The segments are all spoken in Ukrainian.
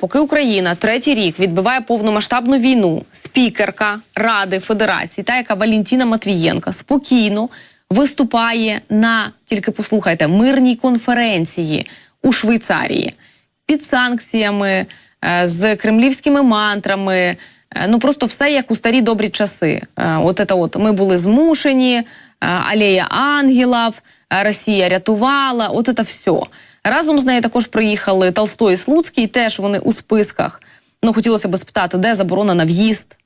Поки Україна третій рік відбиває повномасштабну війну, спікерка Ради Федерації, та яка Валентіна Матвієнка спокійно виступає на тільки послухайте мирній конференції у Швейцарії під санкціями е, з кремлівськими мантрами. е, Ну просто все як у старі добрі часи. Е, От це от ми були змушені, алея ангелів, Росія рятувала. От це все. Разом з нею також приїхали Толстой і Слуцький. Теж вони у списках. Ну хотілося б спитати, де заборона на в'їзд,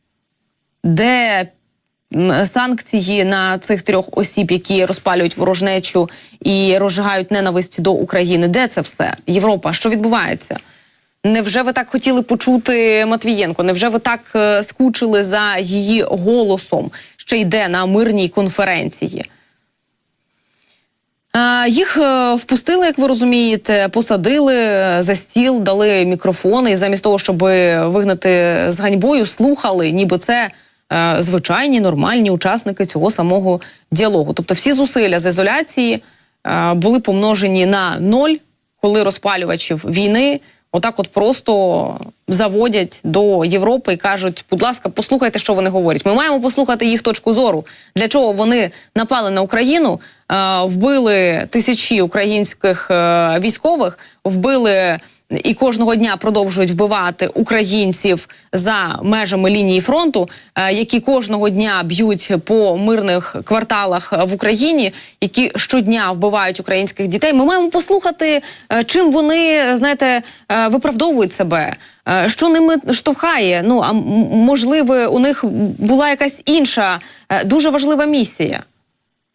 де санкції на цих трьох осіб, які розпалюють ворожнечу і розжигають ненависть до України. Де це все? Європа, що відбувається? Невже ви так хотіли почути Матвієнко? Невже ви так е, скучили за її голосом, що йде на мирній конференції? Їх е, впустили, як ви розумієте, посадили за стіл, дали мікрофони, і замість того, щоб вигнати з ганьбою, слухали, ніби це е, звичайні нормальні учасники цього самого діалогу. Тобто, всі зусилля з ізоляції е, були помножені на ноль, коли розпалювачів війни отак, от просто заводять до Європи і кажуть: будь ласка, послухайте, що вони говорять. Ми маємо послухати їх точку зору. Для чого вони напали на Україну, е, вбили тисячі українських е, військових, вбили. І кожного дня продовжують вбивати українців за межами лінії фронту, е, які кожного дня б'ють по мирних кварталах в Україні, які щодня вбивають українських дітей. Ми маємо послухати, е, чим вони знаєте е, виправдовують себе, що ними штовхає. Ну а можливо, у них була якась інша дуже важлива місія.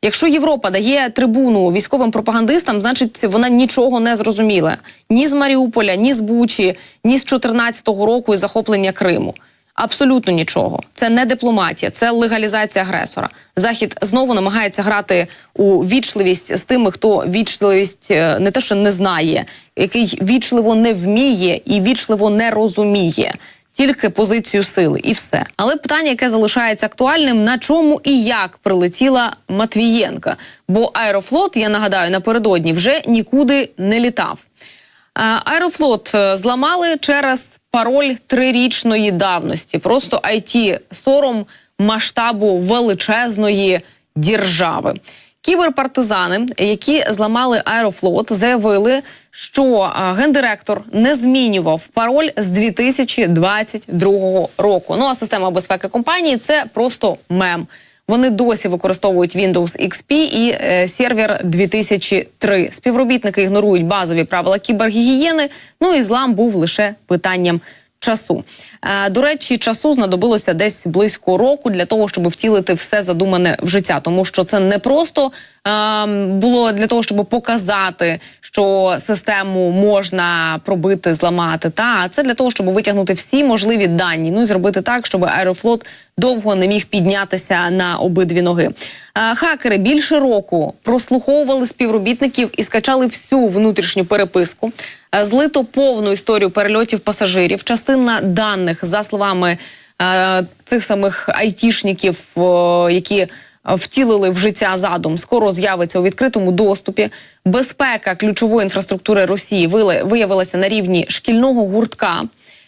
Якщо Європа дає трибуну військовим пропагандистам, значить вона нічого не зрозуміла ні з Маріуполя, ні з Бучі, ні з 14-го року і захоплення Криму. Абсолютно нічого. Це не дипломатія, це легалізація агресора. Захід знову намагається грати у вічливість з тими, хто вічливість е, не те, що не знає, який вічливо не вміє і вічливо не розуміє тільки позицію сили, і все. Але питання, яке залишається актуальним, на чому і як прилетіла Матвієнка? Бо Аерофлот, я нагадаю, напередодні вже нікуди не літав. Аерофлот е, зламали через пароль трирічної давності. Просто it сором масштабу величезної держави. Кіберпартизани, які зламали аерофлот, заявили, що гендиректор не змінював пароль з 2022 року. Ну а система безпеки компанії це просто мем. Вони досі використовують Windows XP і е, сервер 2003. Співробітники ігнорують базові правила кібергігієни. Ну і злам був лише питанням часу. Е, до речі, часу знадобилося десь близько року для того, щоб втілити все задумане в життя, тому що це не просто було для того, щоб показати, що систему можна пробити, зламати. Та це для того, щоб витягнути всі можливі дані. Ну і зробити так, щоб аерофлот довго не міг піднятися на обидві ноги. Е, хакери більше року прослуховували співробітників і скачали всю внутрішню переписку. Е, Злито повну історію перельотів пасажирів. Частина даних, за словами е, цих самих айтішників, які втілили в життя задум, скоро з'явиться у відкритому доступі. Безпека ключової інфраструктури Росії виявилася на рівні шкільного гуртка.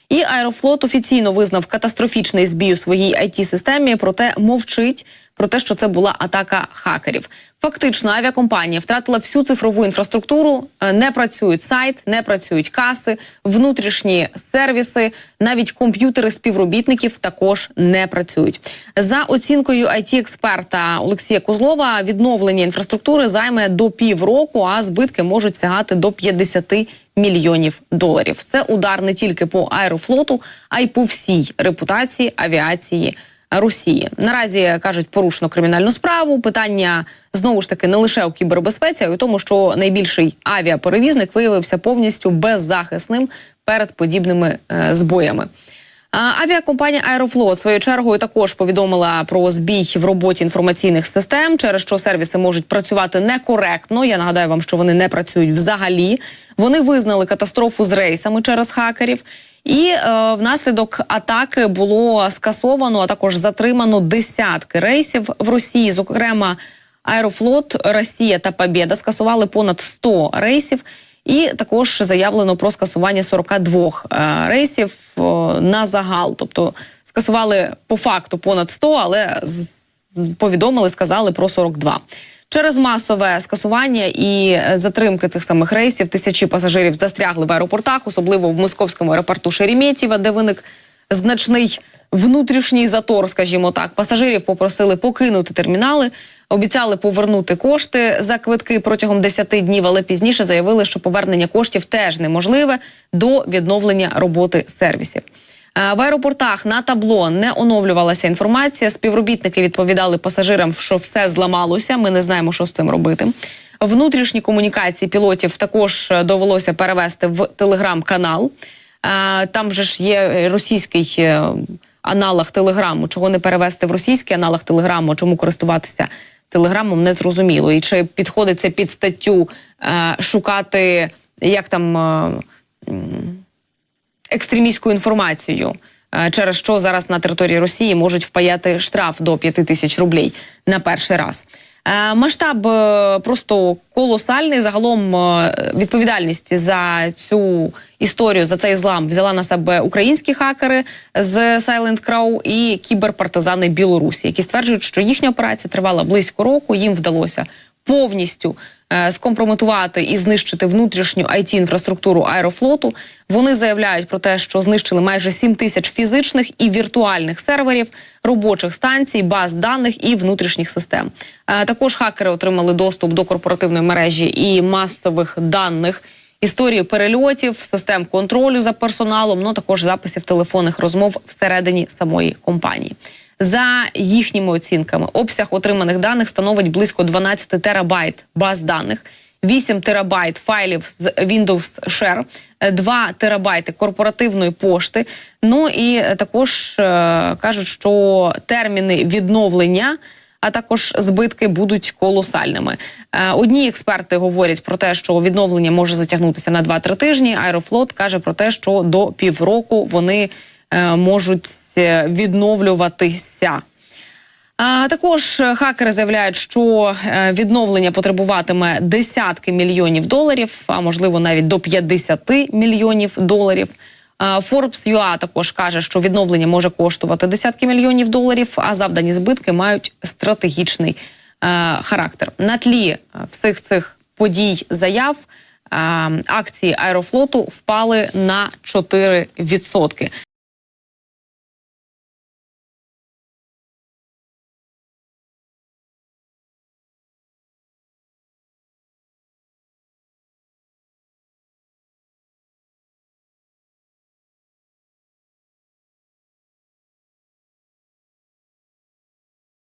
І Аерофлот офіційно визнав катастрофічний збій у своїй it системі проте мовчить про те, що це була атака хакерів. Фактично, авіакомпанія втратила всю цифрову інфраструктуру. е, Не працюють сайт, не працюють каси, внутрішні сервіси, навіть комп'ютери співробітників також не працюють. За оцінкою it експерта Олексія Козлова, відновлення інфраструктури займе до півроку, а збитки можуть сягати до 50 мільйонів доларів. Це удар не тільки по аерофлоту, а й по всій репутації авіації. Росії наразі кажуть порушено кримінальну справу. Питання знову ж таки не лише у кібербезпеці, а й у тому, що найбільший авіаперевізник виявився повністю беззахисним перед подібними е, збоями. Авіакомпанія Аерофлот своєю чергою також повідомила про збій в роботі інформаційних систем, через що сервіси можуть працювати некоректно. Я нагадаю вам, що вони не працюють взагалі. Вони визнали катастрофу з рейсами через хакерів. І е, внаслідок атаки було скасовано, а також затримано десятки рейсів в Росії. Зокрема, Аерофлот, Росія та Побєда скасували понад 100 рейсів. І також заявлено про скасування 42 е, рейсів е, на загал. Тобто скасували по факту понад 100, але повідомили, сказали про 42. Через масове скасування і затримки цих самих рейсів тисячі пасажирів застрягли в аеропортах, особливо в московському аеропорту Шереметьєва, де виник значний внутрішній затор, скажімо так. Пасажирів попросили покинути термінали, обіцяли повернути кошти за квитки протягом 10 днів, але пізніше заявили, що повернення коштів теж неможливе до відновлення роботи сервісів. Е, В аеропортах на табло не оновлювалася інформація. Співробітники відповідали пасажирам, що все зламалося. Ми не знаємо, що з цим робити. Внутрішні комунікації пілотів також е, довелося перевести в телеграм-канал. Е, Там же ж є російський аналог телеграму. Чого не перевести в російський аналог телеграму? Чому користуватися телеграмом? Не зрозуміло. І чи підходить це під статтю е, шукати як там. е, екстремістську інформацію, е, через що зараз на території Росії можуть впаяти штраф до 5 тисяч рублей на перший раз. Е, Масштаб е, просто колосальний. Загалом е, відповідальність за цю історію за цей злам взяла на себе українські хакери з Silent Crow і кіберпартизани Білорусі, які стверджують, що їхня операція тривала близько року. Їм вдалося повністю скомпрометувати і знищити внутрішню it інфраструктуру аерофлоту. Вони заявляють про те, що знищили майже 7 тисяч фізичних і віртуальних серверів, робочих станцій, баз даних і внутрішніх систем. Е, Також хакери отримали доступ до корпоративної мережі і масових даних. Історії перельотів, систем контролю за персоналом, ну також записів телефонних розмов всередині самої компанії. За їхніми оцінками, обсяг отриманих даних становить близько 12 терабайт баз даних, 8 терабайт файлів з Windows Share, е, 2 терабайти корпоративної пошти. Ну і е, також е, кажуть, що терміни відновлення. А також збитки будуть колосальними. Е, Одні експерти говорять про те, що відновлення може затягнутися на 2-3 тижні. Аерофлот каже про те, що до півроку вони можуть е, відновлюватися. А також е, хакери заявляють, що е, відновлення потребуватиме десятки мільйонів доларів, а можливо навіть до 50 мільйонів доларів. А, Forbes.ua також каже, що відновлення може коштувати десятки мільйонів доларів, а завдані збитки мають стратегічний е, характер. На тлі е, всіх цих подій заяв. е, Акції аерофлоту впали на 4%.